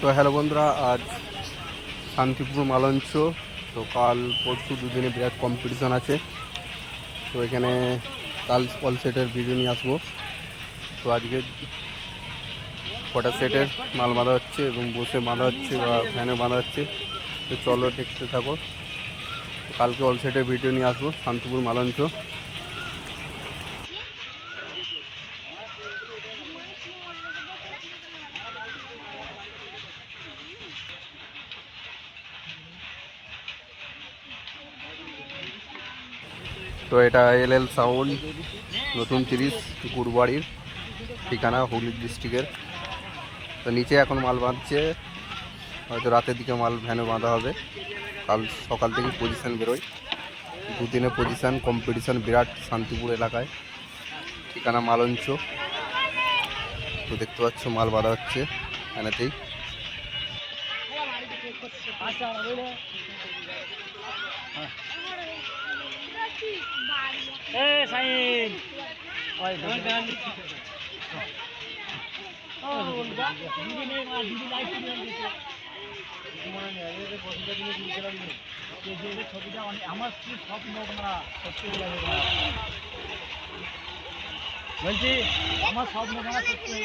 তো হ্যালো বন্ধুরা, আজ শান্তিপুর মালঞ্চ। তো কাল পরশু দুদিনে বিরাট কম্পিটিশন আছে। তো এখানে কাল অল সেটের ভিডিও নিয়ে আসব। তো আজকে কটা সেটের মাল বাঁধা হচ্ছে এবং বসে বাঁধা হচ্ছে বা ফ্যানে বাঁধা হচ্ছে। তো চলো দেখতে থাকো। কালকে অল সেটের ভিডিও নিয়ে আসব শান্তিপুর মালঞ্চ। তো এটা এল এল সাউন্ড, নতুন তিরিশ গুরবাড়ির ঠিকানা হুগলি ডিস্ট্রিক্টের। তো নিচে এখন মাল বাঁধছে, হয়তো রাতের দিকে মাল ভ্যানে বাঁধা হবে। কাল সকাল থেকে পজিশান বেরোয়। দুদিনে পজিশান কম্পিটিশান বিরাট শান্তিপুর এলাকায়। ঠিকানা মালঞ্চ। তো দেখতে পাচ্ছ মাল বাঁধা হচ্ছে এনাতেই এ সাইন। ওই আমার স্ত্রীর স্বপ্ন তোমরা সত্যি হয়ে যাবে তোমরা। বলছি আমার স্বপ্ন তোমরা সত্যি হয়ে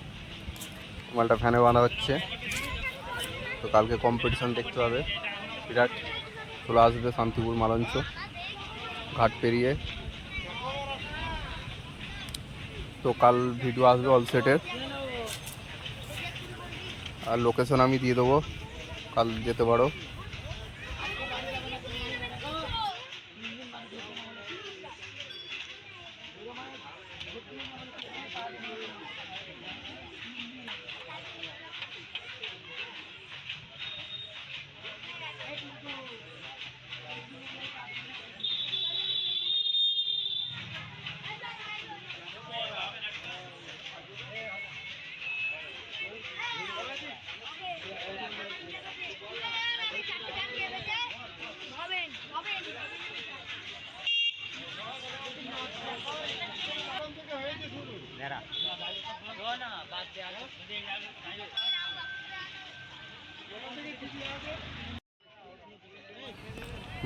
মালটা ফ্যানে বাঁধা হচ্ছে। তো কালকে কম্পিটিশন দেখতে হবে। বিরাট চলে আসবে শান্তিপুর, মালঞ্চ, ঘাট পেরিয়ে। তো কাল ভিডিও আসবে অল সেটের আর লোকেশন আমি দিয়ে দেবো। কাল যেতে পারো।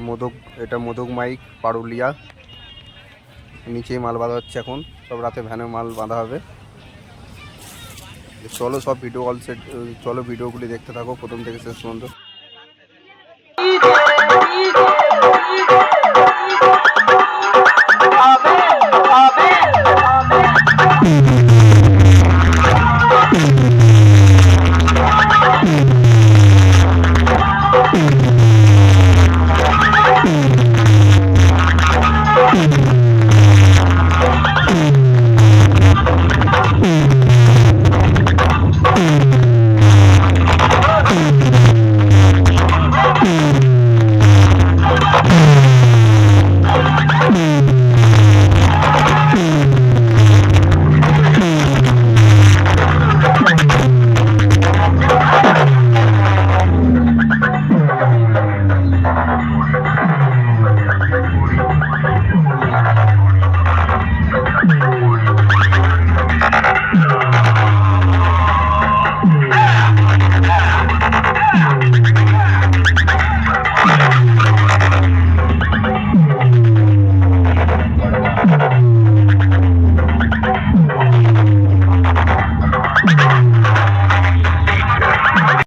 মোদক, এটা মোদক মাইক, পারুলিয়া। নিচেই মাল বাঁধা হচ্ছে এখন, সব রাতে ভ্যানে মাল বাঁধা হবে। চলো সব ভিডিও অল সেট চলো ভিডিওগুলি দেখতে থাকো, প্রথম থেকে শেষ পর্যন্ত।